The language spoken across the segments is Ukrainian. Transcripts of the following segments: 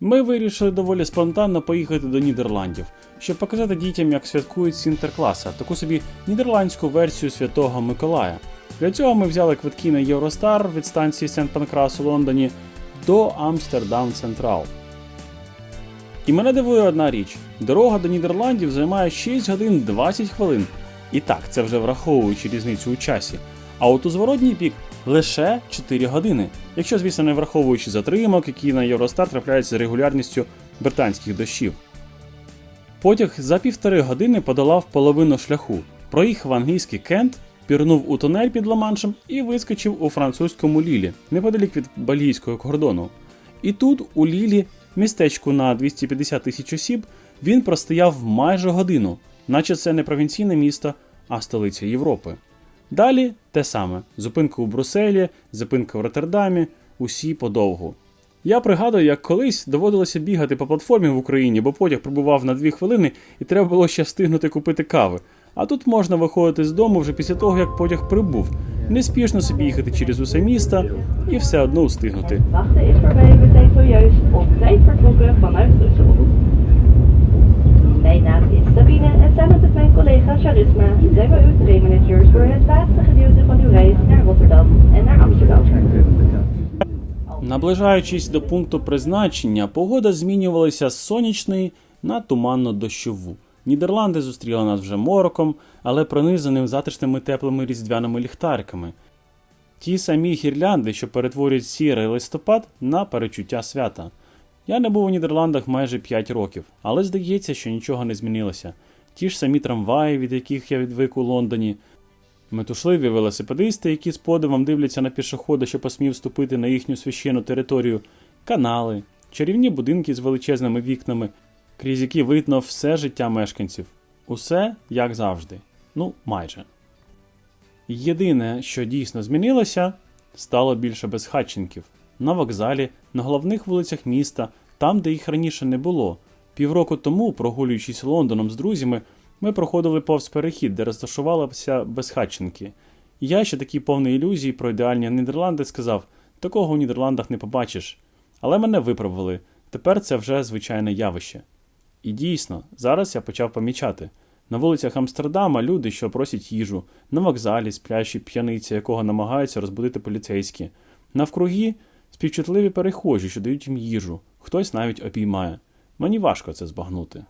Ми вирішили доволі спонтанно поїхати до Нідерландів, щоб показати дітям, як святкують Сінтеркласа, таку собі нідерландську версію Святого Миколая. Для цього ми взяли квитки на Євростар від станції Сент Панкрас у Лондоні до Амстердам Централ. І мене дивує одна річ: дорога до Нідерландів займає 6 годин 20 хвилин. І так, це вже враховуючи різницю у часі. А от у зворотній бік лише 4 години, якщо, звісно, не враховуючи затримок, які на Євростар трапляються з регулярністю британських дощів. Потяг за півтори години подолав половину шляху, проїхав англійський Кент, пірнув у тунель під Ла-Маншем і вискочив у французькому Лілі, неподалік від бельгійського кордону. І тут, у Лілі, містечку на 250 тисяч осіб, він простояв майже годину, наче це не провінційне місто, а столиця Європи. Далі те саме: зупинка у Брюсселі, зупинка в Роттердамі, усі подовгу. Я пригадую, як колись доводилося бігати по платформі в Україні, бо потяг прибував на 2 хвилини і треба було ще встигнути купити кави. А тут можна виходити з дому вже після того, як потяг прибув, неспішно собі їхати через усе місто і все одно встигнути. Mijn naam is Sabine en samen met mijn collega Charisma zijn we uw treinmanagers voor het laatste gedeelte van uw reis naar Rotterdam en naar Amsterdam. Наближаючись до пункту призначення, погода змінювалася з сонячної на туманно-дощову. Нідерланди зустріли нас вже мороком, але пронизаним затишними теплими різдвяними ліхтариками. Ті самі гірлянди, що перетворюють сірий листопад на перечуття свята. Я не був у Нідерландах майже 5 років, але здається, що нічого не змінилося. Ті ж самі трамваї, від яких я відвик у Лондоні, Метушливі велосипедисти, які з подивом дивляться на пішохода, що посмів вступити на їхню священну територію, канали, чарівні будинки з величезними вікнами, крізь які видно все життя мешканців. Усе як завжди. Ну, майже. Єдине, що дійсно змінилося, стало більше безхатченків. На вокзалі, на головних вулицях міста, там, де їх раніше не було. Півроку тому, прогулюючись Лондоном з друзями, ми проходили повз перехід, де розташувалися безхатченки. Я, ще такий повний ілюзій про ідеальні Нідерланди, сказав: такого у Нідерландах не побачиш. Але мене виправили. Тепер це вже звичайне явище. І дійсно, зараз я почав помічати. На вулицях Амстердама люди, що просять їжу, на вокзалі сплящі п'яниці, якого намагаються розбудити поліцейські, навкруги співчутливі перехожі, що дають їм їжу, хтось навіть обіймає. Мені важко це збагнути.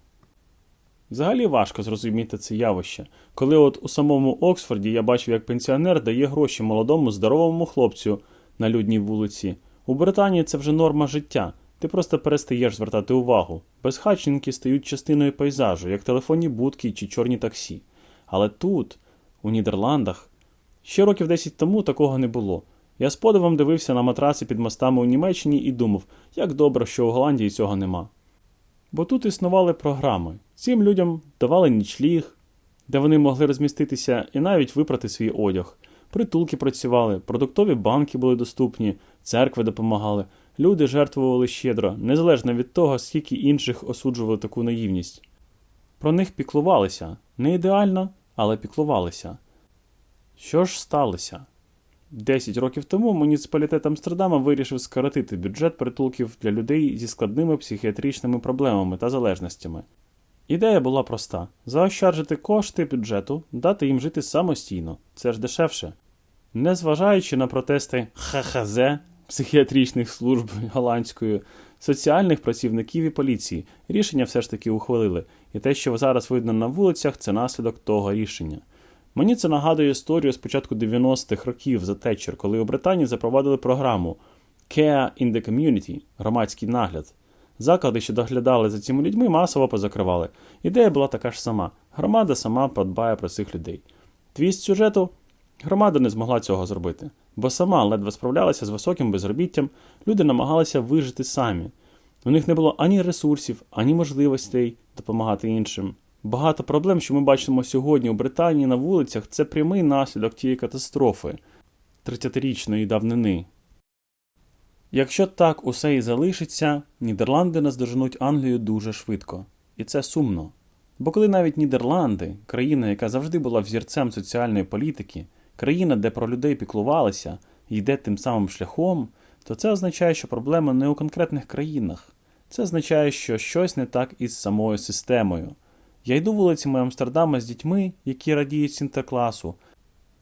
Взагалі важко зрозуміти це явище, коли от у самому Оксфорді я бачив, як пенсіонер дає гроші молодому здоровому хлопцю на людній вулиці. У Британії це вже норма життя. Ти просто перестаєш звертати увагу. Безхатченки стають частиною пейзажу, як телефонні будки чи чорні таксі. Але тут, у Нідерландах, ще років 10 тому такого не було. Я з подивом дивився на матраси під мостами у Німеччині і думав, як добре, що у Голландії цього нема. Бо тут існували програми. Цим людям давали нічліг, де вони могли розміститися і навіть випрати свій одяг. Притулки працювали, продуктові банки були доступні, церкви допомагали, люди жертвували щедро, незалежно від того, скільки інших осуджували таку наївність. Про них піклувалися не ідеально, але піклувалися. Що ж сталося? Десять років тому муніципалітет Амстердама вирішив скоротити бюджет притулків для людей зі складними психіатричними проблемами та залежностями. Ідея була проста: заощаджити кошти бюджету, дати їм жити самостійно, це ж дешевше. Незважаючи на протести ХХЗ психіатричних служб голландської, соціальних працівників і поліції, рішення все ж таки ухвалили, і те, що зараз видно на вулицях, це наслідок того рішення. Мені це нагадує історію з початку 90-х років за Тетчер, коли у Британії запровадили програму Care in the Community громадський нагляд. Заклади, що доглядали за цими людьми, масово позакривали. Ідея була така ж сама: громада сама подбає про цих людей. Твіст сюжету громада не змогла цього зробити, бо сама ледве справлялася з високим безробіттям, люди намагалися вижити самі. У них не було ані ресурсів, ані можливостей допомагати іншим. Багато проблем, що ми бачимо сьогодні у Британії на вулицях, це прямий наслідок тієї катастрофи 30-річної давнини. Якщо так усе і залишиться, Нідерланди наздоженуть Англію дуже швидко. І це сумно. Бо коли навіть Нідерланди, країна, яка завжди була взірцем соціальної політики, країна, де про людей піклувалися, йде тим самим шляхом, то це означає, що проблема не у конкретних країнах. Це означає, що щось не так із самою системою. Я йду вулицями Амстердама з дітьми, які радіють Сінтеркласу.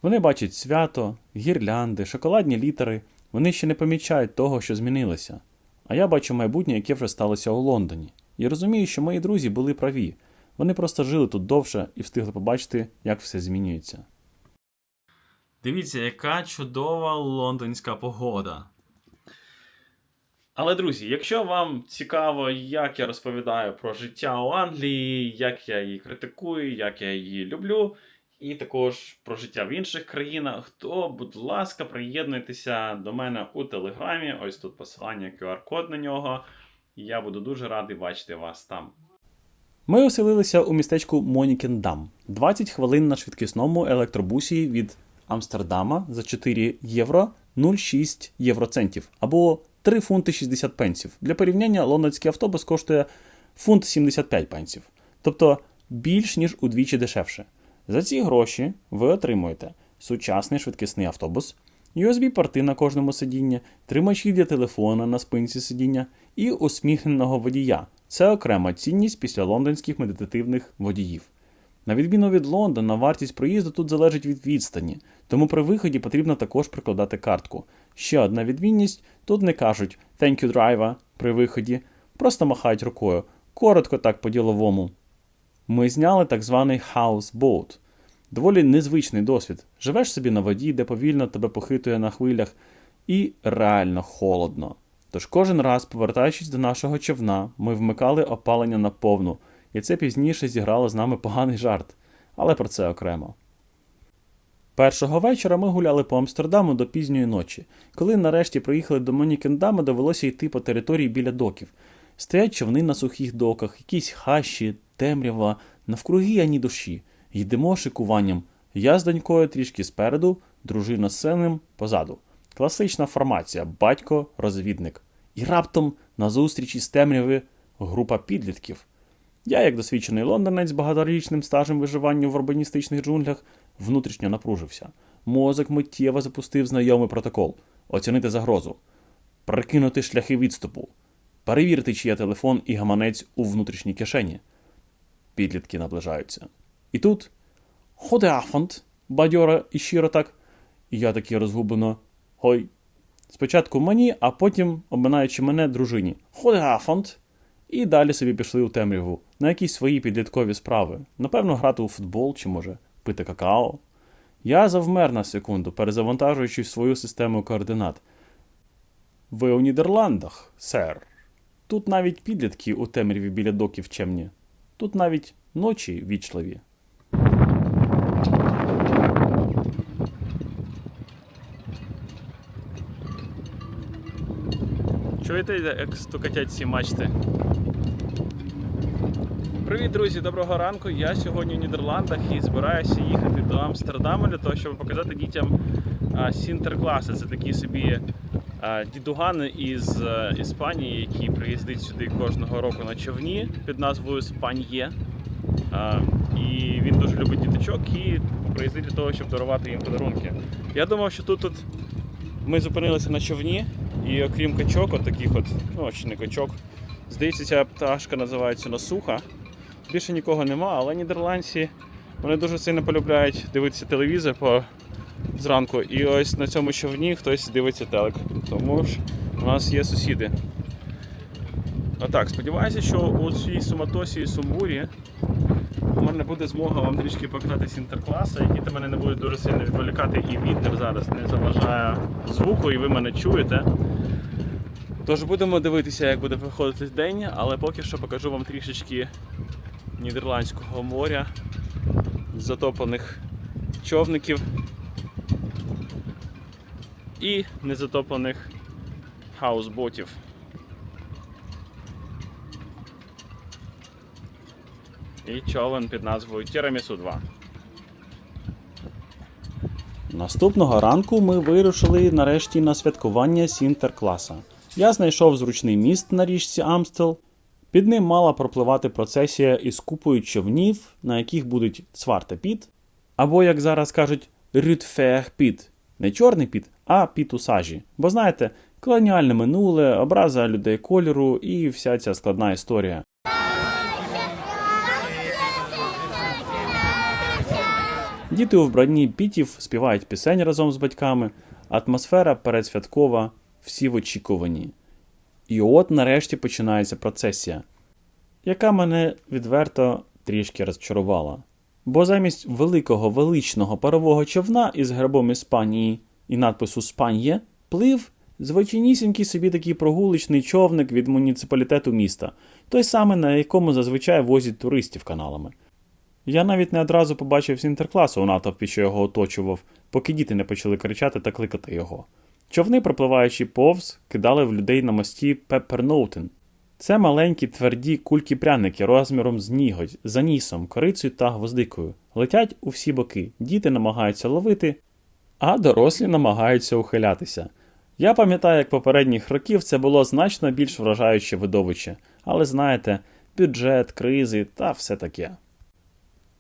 Вони бачать свято, гірлянди, шоколадні літери. Вони ще не помічають того, що змінилося. А я бачу майбутнє, яке вже сталося у Лондоні. І розумію, що мої друзі були праві. Вони просто жили тут довше і встигли побачити, як все змінюється. Дивіться, яка чудова лондонська погода. Але, друзі, якщо вам цікаво, як я розповідаю про життя у Англії, як я її критикую, як я її люблю, і також про життя в інших країнах, то, будь ласка, приєднуйтеся до мене у Телеграмі. Ось тут посилання, QR-код на нього. Я буду дуже радий бачити вас там. Ми оселилися у містечку Монікендам. 20 хвилин на швидкісному електробусі від Амстердама за 4 євро 0,6 євроцентів або 3 фунти 60 пенсів. Для порівняння лондонський автобус коштує фунт 75 пенсів, тобто більш ніж удвічі дешевше. За ці гроші ви отримуєте сучасний швидкісний автобус, USB-порти на кожному сидінні, тримачі для телефона на спинці сидіння і усміхненого водія. Це окрема цінність після лондонських медитативних водіїв. На відміну від Лондона, вартість проїзду тут залежить від відстані, тому при виході потрібно також прикладати картку. Ще одна відмінність: тут не кажуть «Thank you, driver» при виході, просто махають рукою, коротко так по-діловому. Ми зняли так званий houseboat. Доволі незвичний досвід. Живеш собі на воді, де повільно тебе похитує на хвилях, і реально холодно. Тож кожен раз, повертаючись до нашого човна, ми вмикали опалення на повну, і це пізніше зіграло з нами поганий жарт, але про це окремо. Першого вечора ми гуляли по Амстердаму до пізньої ночі. Коли нарешті приїхали до Монікендама, довелося йти по території біля доків. Стоять човни на сухих доках, якісь хащі, темрява, навкруги ані душі. Йдемо шикуванням. Я з донькою трішки спереду, дружина з сином позаду. Класична формація батько, розвідник. І раптом на зустрічі з темряви група підлітків. Я, як досвідчений лондонець з багаторічним стажем виживання в урбаністичних джунглях, внутрішньо напружився. Мозок миттєво запустив знайомий протокол оцінити загрозу, прикинути шляхи відступу, перевірити, чи є телефон і гаманець у внутрішній кишені. Підлітки наближаються. І тут Ходеафонд, бадьора і щиро так. І я такий розгублено. Гой. Спочатку мені, а потім, обминаючи мене, дружині. Ходеафонд. І далі собі пішли у темряву на якісь свої підліткові справи. Напевно, грати у футбол чи, може, пити какао. Я завмер на секунду, перезавантажуючи свою систему координат. Ви у Нідерландах, сер. Тут навіть підлітки у темряві біля доків чемні. Тут навіть ночі вічливі. Чуєте, як стукатять ці мачти? Привіт, друзі! Доброго ранку. Я сьогодні в Нідерландах і збираюся їхати до Амстердаму для того, щоб показати дітям сінтеркласи. Це такі собі дідугани із Іспанії, які приїздять сюди кожного року на човні під назвою Спан'є. А, і він дуже любить діточок і приїздить для того, щоб дарувати їм подарунки. Я думав, що тут, тут ми зупинилися на човні, і окрім качок, от таких от, ну, не качок, здається, ця пташка називається Насуха. Більше нікого нема, але нідерландці вони дуже сильно полюбляють дивитися телевізор по зранку. І ось на цьому човні хтось дивиться телек. Тому ж у нас є сусіди. Отак, сподіваюся, що у цій суматосі і сумбурі у мене буде змога вам трішки показати сінтеркласи, і діти мене не будуть дуже сильно відволікати, і вітер зараз не заважає звуку, і ви мене чуєте. Тож будемо дивитися, як буде проходити день, але поки що покажу вам трішечки Нідерландського моря, затоплених човників і незатоплених хаусботів. І човен під назвою Тірамісу 2. Наступного ранку ми вирушили нарешті на святкування Сінтеркласа. Я знайшов зручний міст на річці Амстел. Під ним мала пропливати процесія із купою човнів, на яких будуть цварта піт, або, як зараз кажуть, рютфех піт. Не чорний піт, а піт у сажі. Бо знаєте, колоніальне минуле, образа людей кольору і вся ця складна історія. Діти у вбранні пітів співають пісень разом з батьками, атмосфера передсвяткова, всі в очікуванні. І от нарешті починається процесія, яка мене відверто трішки розчарувала. Бо замість великого величного парового човна із гербом Іспанії і надпису Спан'є плив звичайнісінький собі такий прогуличний човник від муніципалітету міста, той самий, на якому зазвичай возять туристів каналами. Я навіть не одразу побачив Сінтеркласу у натовпі, що його оточував, поки діти не почали кричати та кликати його. Човни, пропливаючи повз, кидали в людей на мості Пепперноутен. Це маленькі тверді кульки пряники розміром з ніготь, за нісом, корицею та гвоздикою. Летять у всі боки, діти намагаються ловити, а дорослі намагаються ухилятися. Я пам'ятаю, як попередніх років це було значно більш вражаюче видовище, але знаєте, бюджет, кризи та все таке.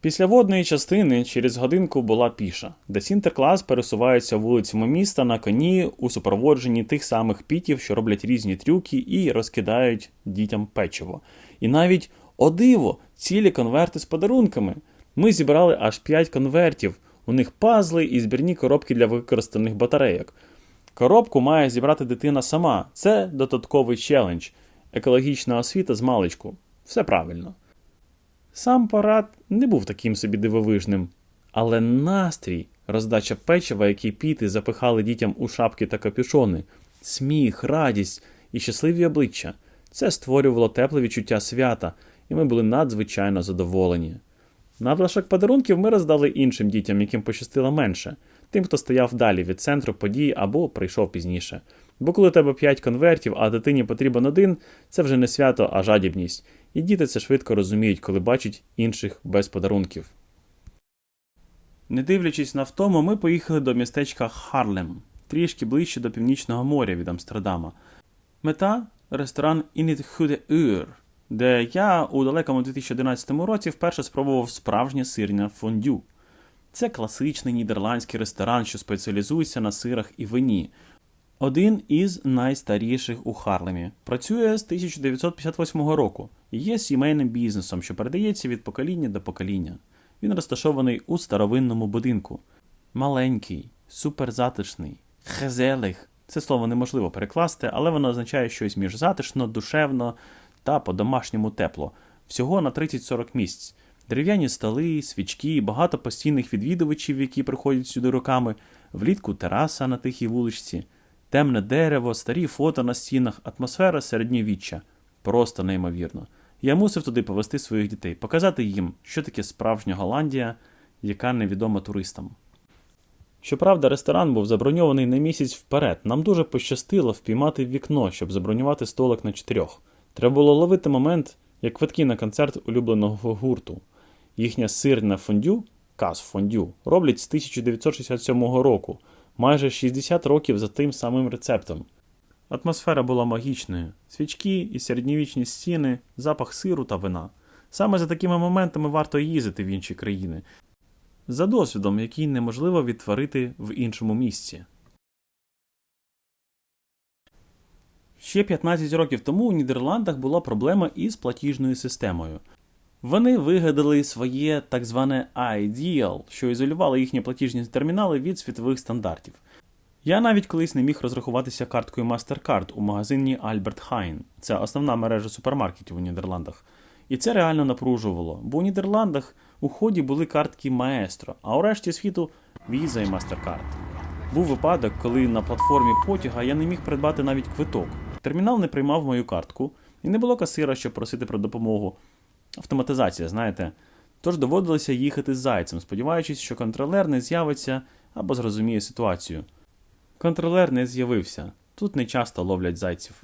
Після водної частини через годинку була піша, де Сінтерклас пересувається вулицями міста на коні у супроводженні тих самих пітів, що роблять різні трюки і розкидають дітям печиво. І навіть о диво, цілі конверти з подарунками. Ми зібрали аж 5 конвертів. У них пазли і збірні коробки для використаних батарейок. Коробку має зібрати дитина сама. Це додатковий челендж, екологічна освіта з маличку. Все правильно. Сам парад не був таким собі дивовижним, але настрій, роздача печива, який піти запихали дітям у шапки та капюшони, сміх, радість і щасливі обличчя це створювало тепле відчуття свята, і ми були надзвичайно задоволені. Навлашок подарунків ми роздали іншим дітям, яким пощастило менше, тим, хто стояв далі від центру подій або прийшов пізніше. Бо коли у тебе 5 конвертів, а дитині потрібен один, це вже не свято, а жадібність. І діти це швидко розуміють, коли бачать інших без подарунків. Не дивлячись на втому, ми поїхали до містечка Харлем, трішки ближче до північного моря від Амстердама. Мета ресторан Init Hude де я у далекому 2011 році вперше спробував справжнє сирне фондю. Це класичний нідерландський ресторан, що спеціалізується на сирах і вині. Один із найстаріших у Харлемі. Працює з 1958 року і є сімейним бізнесом, що передається від покоління до покоління. Він розташований у старовинному будинку. Маленький, суперзатишний, хезелих. Це слово неможливо перекласти, але воно означає щось між затишно, душевно та по-домашньому тепло. Всього на 30-40 місць. Дерев'яні столи, свічки, багато постійних відвідувачів, які приходять сюди роками, влітку тераса на тихій вуличці, темне дерево, старі фото на стінах, атмосфера середньовіччя. Просто неймовірно. Я мусив туди повести своїх дітей, показати їм, що таке справжня Голландія, яка невідома туристам. Щоправда, ресторан був заброньований на місяць вперед. Нам дуже пощастило впіймати вікно, щоб забронювати столик на чотирьох. Треба було ловити момент, як квитки на концерт улюбленого гурту. Їхня сирна фондю, каз фондю, роблять з 1967 року, майже 60 років за тим самим рецептом. Атмосфера була магічною: свічки і середньовічні стіни, запах сиру та вина. Саме за такими моментами варто їздити в інші країни, за досвідом, який неможливо відтворити в іншому місці. Ще 15 років тому у Нідерландах була проблема із платіжною системою. Вони вигадали своє так зване IDEAL, що ізолювало їхні платіжні термінали від світових стандартів. Я навіть колись не міг розрахуватися карткою MasterCard у магазині Albert Heijn. Це основна мережа супермаркетів у Нідерландах. І це реально напружувало, бо у Нідерландах у ході були картки Maestro, а у решті світу Visa і MasterCard. Був випадок, коли на платформі потяга я не міг придбати навіть квиток. Термінал не приймав мою картку, і не було касира, щоб просити про допомогу. Автоматизація, знаєте. Тож доводилося їхати з зайцем, сподіваючись, що контролер не з'явиться або зрозуміє ситуацію. Контролер не з'явився, тут не часто ловлять зайців.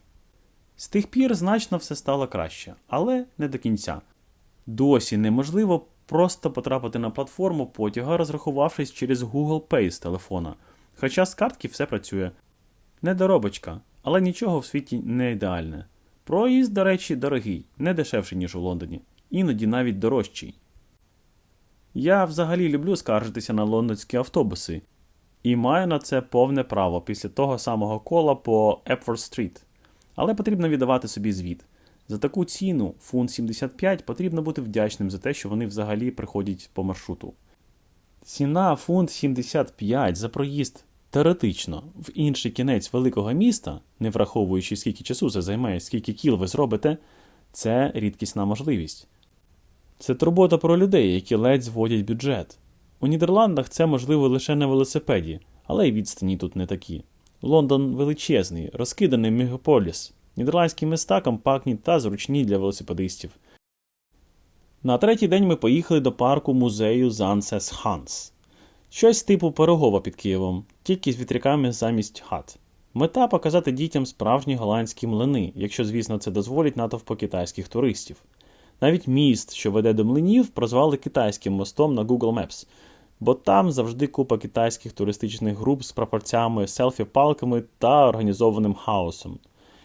З тих пір значно все стало краще, але не до кінця. Досі неможливо просто потрапити на платформу потяга, розрахувавшись через Google Pay з телефона. Хоча з картки все працює. Недоробочка, але нічого в світі не ідеальне. Проїзд, до речі, дорогий, не дешевший, ніж у Лондоні, іноді навіть дорожчий. Я взагалі люблю скаржитися на лондонські автобуси. І маю на це повне право після того самого кола по Епфорд Стріт. Але потрібно віддавати собі звіт. За таку ціну, фунт 75, потрібно бути вдячним за те, що вони взагалі приходять по маршруту. Ціна фунт 75 за проїзд теоретично в інший кінець великого міста, не враховуючи скільки часу це займає, скільки кіл ви зробите, це рідкісна можливість. Це турбота про людей, які ледь зводять бюджет. У Нідерландах це можливо лише на велосипеді, але й відстані тут не такі. Лондон величезний, розкиданий мегаполіс. Нідерландські міста компактні та зручні для велосипедистів. На третій день ми поїхали до парку музею Зансес Ханс. Щось типу пирогова під Києвом, тільки з вітряками замість хат. Мета показати дітям справжні голландські млини, якщо, звісно, це дозволить натовпу китайських туристів. Навіть міст, що веде до млинів, прозвали китайським мостом на Google Maps, бо там завжди купа китайських туристичних груп з прапорцями, селфі-палками та організованим хаосом.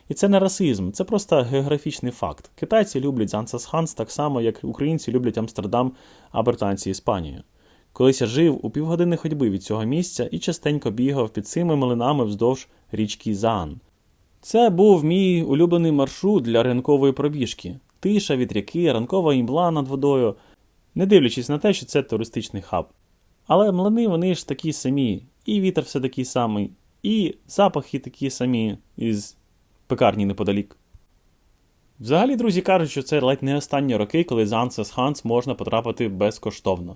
І це не расизм, це просто географічний факт. Китайці люблять Зансас Ханс так само, як українці люблять Амстердам, а британці Іспанію. Колись я жив у півгодини ходьби від цього місця і частенько бігав під цими млинами вздовж річки Заан. Це був мій улюблений маршрут для ранкової пробіжки. Тиша, вітряки, ранкова імбла над водою, не дивлячись на те, що це туристичний хаб. Але млини вони ж такі самі, і вітер все такий самий, і запахи такі самі із пекарні неподалік. Взагалі, друзі кажуть, що це ледь не останні роки, коли з Ханс можна потрапити безкоштовно.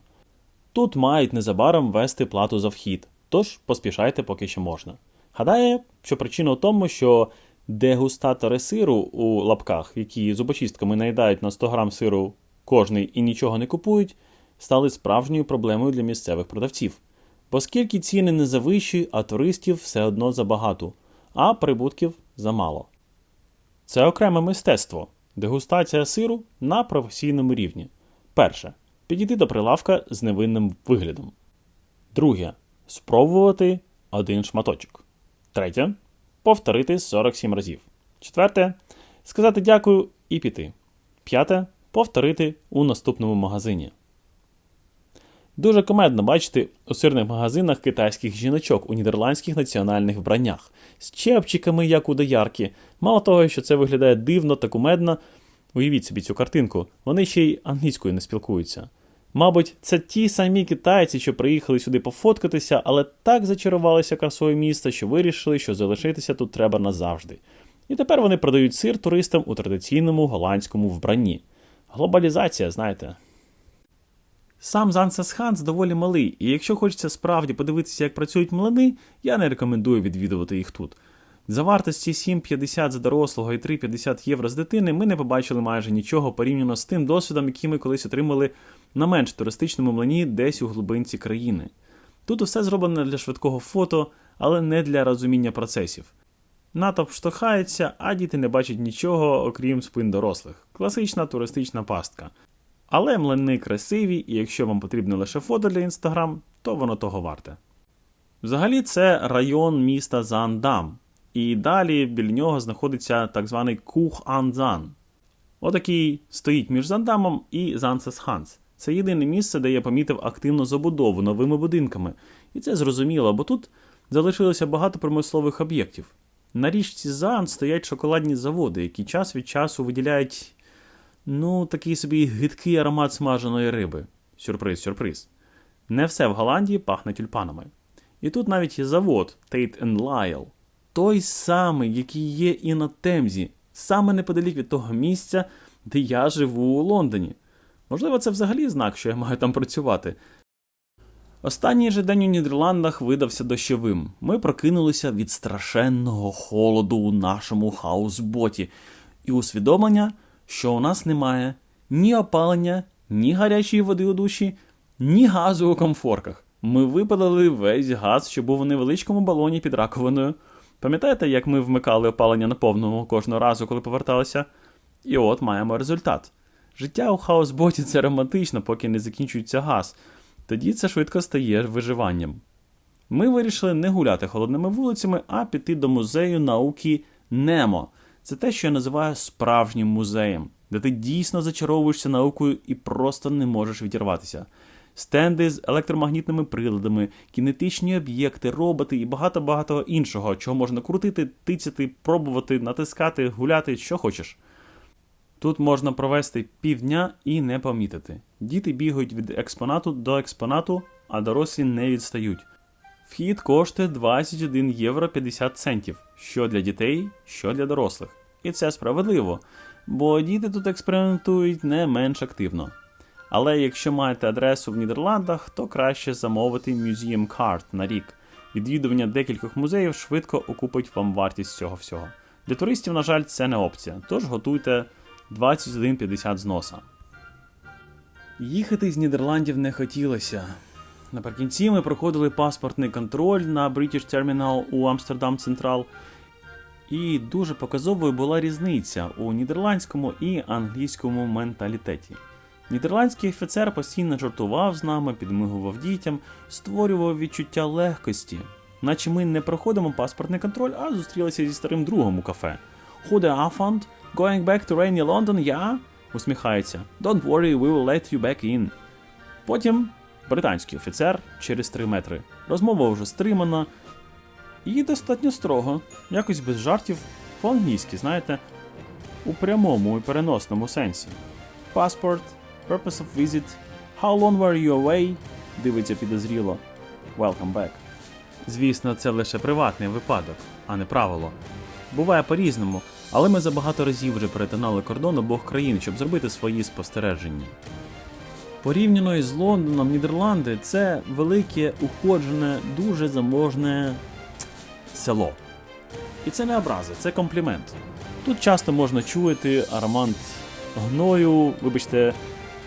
Тут мають незабаром ввести плату за вхід, тож поспішайте поки що можна. Гадаю, що причина в тому, що дегустатори сиру у лапках, які зубочистками наїдають на 100 грам сиру кожний і нічого не купують, стали справжньою проблемою для місцевих продавців. Оскільки ціни не завищі, а туристів все одно забагато, а прибутків замало. Це окреме мистецтво дегустація сиру на професійному рівні. Перше. Підійти до прилавка з невинним виглядом. Друге. Спробувати один шматочок. Третє. Повторити 47 разів. Четверте. Сказати дякую і піти. П'яте. Повторити у наступному магазині. Дуже комедно бачити у сирних магазинах китайських жіночок у нідерландських національних вбраннях з чепчиками, як у доярки. Мало того, що це виглядає дивно та кумедно, уявіть собі цю картинку, вони ще й англійською не спілкуються. Мабуть, це ті самі китайці, що приїхали сюди пофоткатися, але так зачарувалися красою міста, що вирішили, що залишитися тут треба назавжди. І тепер вони продають сир туристам у традиційному голландському вбранні. Глобалізація, знаєте. Сам Зансес Ханс доволі малий, і якщо хочеться справді подивитися, як працюють млини, я не рекомендую відвідувати їх тут. За вартості 7,50 за дорослого і 3,50 євро з дитини ми не побачили майже нічого порівняно з тим досвідом, який ми колись отримали на менш туристичному млині десь у глибинці країни. Тут усе зроблено для швидкого фото, але не для розуміння процесів. Натовп штовхається, а діти не бачать нічого, окрім спин дорослих. Класична туристична пастка. Але млини красиві, і якщо вам потрібно лише фото для інстаграм, то воно того варте. Взагалі, це район міста Зандам, і далі біля нього знаходиться так званий Кух Анзан. Отакий стоїть між Зандамом і Зансес Ханс. Це єдине місце, де я помітив активну забудову новими будинками. І це зрозуміло, бо тут залишилося багато промислових об'єктів. На річці Зан стоять шоколадні заводи, які час від часу виділяють ну, такий собі гидкий аромат смаженої риби. Сюрприз, сюрприз. Не все в Голландії пахне тюльпанами. І тут навіть є завод Tate Lyle. Той самий, який є і на Темзі, саме неподалік від того місця, де я живу у Лондоні. Можливо, це взагалі знак, що я маю там працювати. Останній же день у Нідерландах видався дощовим. Ми прокинулися від страшенного холоду у нашому хаусботі і усвідомлення, що у нас немає ні опалення, ні гарячої води у душі, ні газу у комфорках. Ми випалили весь газ, що був у невеличкому балоні під раковиною. Пам'ятаєте, як ми вмикали опалення на повному кожного разу, коли поверталися? І от маємо результат. Життя у хаосботі це романтично, поки не закінчується газ. Тоді це швидко стає виживанням. Ми вирішили не гуляти холодними вулицями, а піти до музею науки Немо. Це те, що я називаю справжнім музеєм, де ти дійсно зачаровуєшся наукою і просто не можеш відірватися. стенди з електромагнітними приладами, кінетичні об'єкти, роботи і багато-багато іншого, чого можна крутити, тицяти, пробувати, натискати, гуляти, що хочеш. Тут можна провести півдня і не помітити. Діти бігають від експонату до експонату, а дорослі не відстають. Вхід коштує 21 євро 50 центів, що для дітей, що для дорослих. І це справедливо, бо діти тут експериментують не менш активно. Але якщо маєте адресу в Нідерландах, то краще замовити Museum Card на рік. Відвідування декількох музеїв швидко окупить вам вартість цього всього. Для туристів, на жаль, це не опція, тож готуйте 21,50 з носа. Їхати з Нідерландів не хотілося. Наприкінці ми проходили паспортний контроль на British Terminal у Амстердам Централ. І дуже показовою була різниця у нідерландському і англійському менталітеті. Нідерландський офіцер постійно жартував з нами, підмигував дітям, створював відчуття легкості, наче ми не проходимо паспортний контроль, а зустрілися зі старим другом у кафе. Avond, going back to rainy London, ja? усміхається. Don't worry, we will let you back in. Потім британський офіцер через 3 метри. Розмова вже стримана і достатньо строго, якось без жартів, по-англійськи, знаєте, у прямому і переносному сенсі. Passport, purpose of visit, how long were you away? дивиться підозріло. Welcome back. Звісно, це лише приватний випадок, а не правило. Буває по-різному, але ми за багато разів вже перетинали кордон обох країн, щоб зробити свої спостереження. Порівняно із Лондоном, Нідерланди це велике, уходжене, дуже заможне село. І це не образа, це комплімент. Тут часто можна чути аромат гною, вибачте,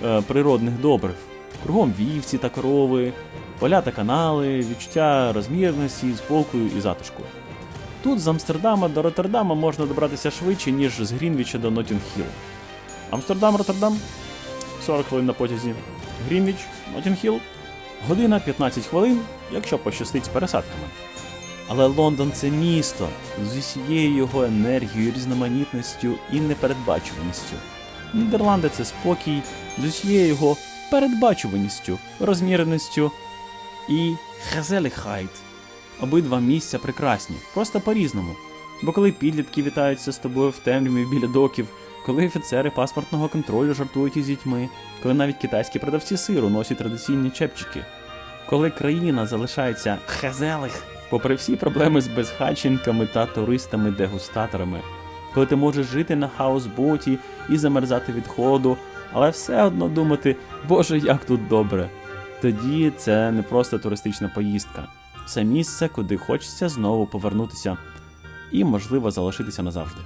е, природних добрив. Кругом вівці та корови, поля та канали, відчуття розмірності, спокою і затишку. Тут з Амстердама до Роттердама можна добратися швидше, ніж з Грінвіча до Нотінг-Хілл. Амстердам, Роттердам 40 хвилин на потязі. Грінвіч, Нотінг-Хілл година 15 хвилин, якщо пощастить з пересадками. Але Лондон це місто з усією його енергією, різноманітністю і непередбачуваністю. Нідерланди це спокій з усією його передбачуваністю, розміреністю і гезеліхайт. Обидва місця прекрасні, просто по-різному. Бо коли підлітки вітаються з тобою в темряві біля доків, коли офіцери паспортного контролю жартують із дітьми, коли навіть китайські продавці сиру носять традиційні чепчики, коли країна залишається хезелих, попри всі проблеми з безхатченками та туристами-дегустаторами, коли ти можеш жити на хаусботі і замерзати від холоду, але все одно думати, боже, як тут добре. Тоді це не просто туристична поїздка, це місце, куди хочеться знову повернутися і, можливо, залишитися назавжди.